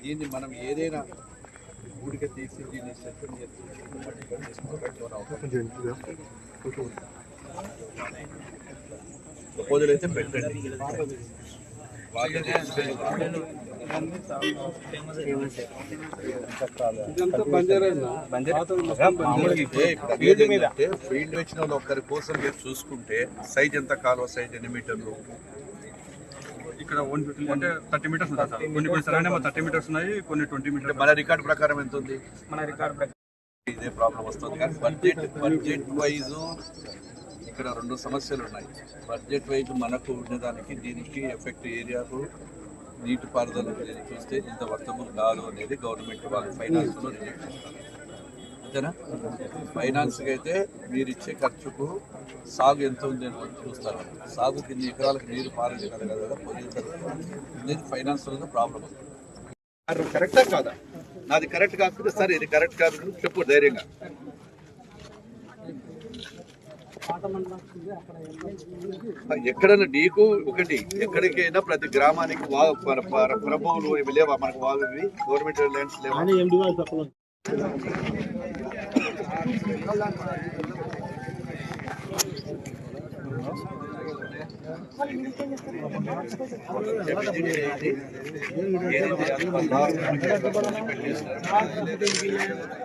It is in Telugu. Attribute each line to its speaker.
Speaker 1: దీన్ని మనం ఏదైనా ఊడిక తీసి దీన్ని సెషన్ చేసి ప్రపోజల్ అయితే పెట్టండి. ఫీల్డ్ వచ్చిన వాళ్ళు ఒక్కరి కోసం మీరు చూసుకుంటే సైజ్ ఎంత కాలువ సైజ్ ఎన్ని మీటర్లు
Speaker 2: ఇక్కడ వన్ ఫిఫ్టీ అంటే థర్టీ మీటర్స్ ఉంటాయి సార్ కొన్ని కొన్ని అంటే థర్టీ మీటర్స్ ఉన్నాయి కొన్ని ట్వంటీ
Speaker 1: అంటే
Speaker 2: మీటర్స్
Speaker 1: మన రికార్డ్ ప్రకారం ఎంత ఉంది
Speaker 2: మన రికార్డ్
Speaker 1: ఇదే ప్రాబ్లం వస్తుంది కానీ బడ్జెట్ బడ్జెట్ వైజ్ ఇక్కడ రెండు సమస్యలు ఉన్నాయి బడ్జెట్ వైజ్ మనకు ఉండేదానికి దీనికి ఎఫెక్ట్ ఏరియాకు నీటి పారుదల చూస్తే ఇంత వర్తములు కాదు అనేది గవర్నమెంట్ వాళ్ళు ఫైనాన్స్లో రిజెక్ట్ చేస్తారు. అంతేనా? ఫైనాన్స్కి అయితే మీరు ఇచ్చే ఖర్చుకు సాగు ఎంత ఉంది అని చూస్తారు. సాగు కింద ఎకరాలకు నీరు పారేది కదా కదా పొజిషన్ ఫైనాన్స్లో ప్రాబ్లం కరెక్టా కాదా? నాది కరెక్ట్ కాకపోతే సరే ఇది కరెక్ట్ కాదు చెప్పు ధైర్యంగా. ఎక్కడన్నా నీకు ఒకటి ఎక్కడికైనా ప్రతి గ్రామానికి ప్రభువులు ఇవి లేవా? మనకు వాగు ఇవి గవర్నమెంట్ ల్యాండ్స్ లేవా? ఏదైతే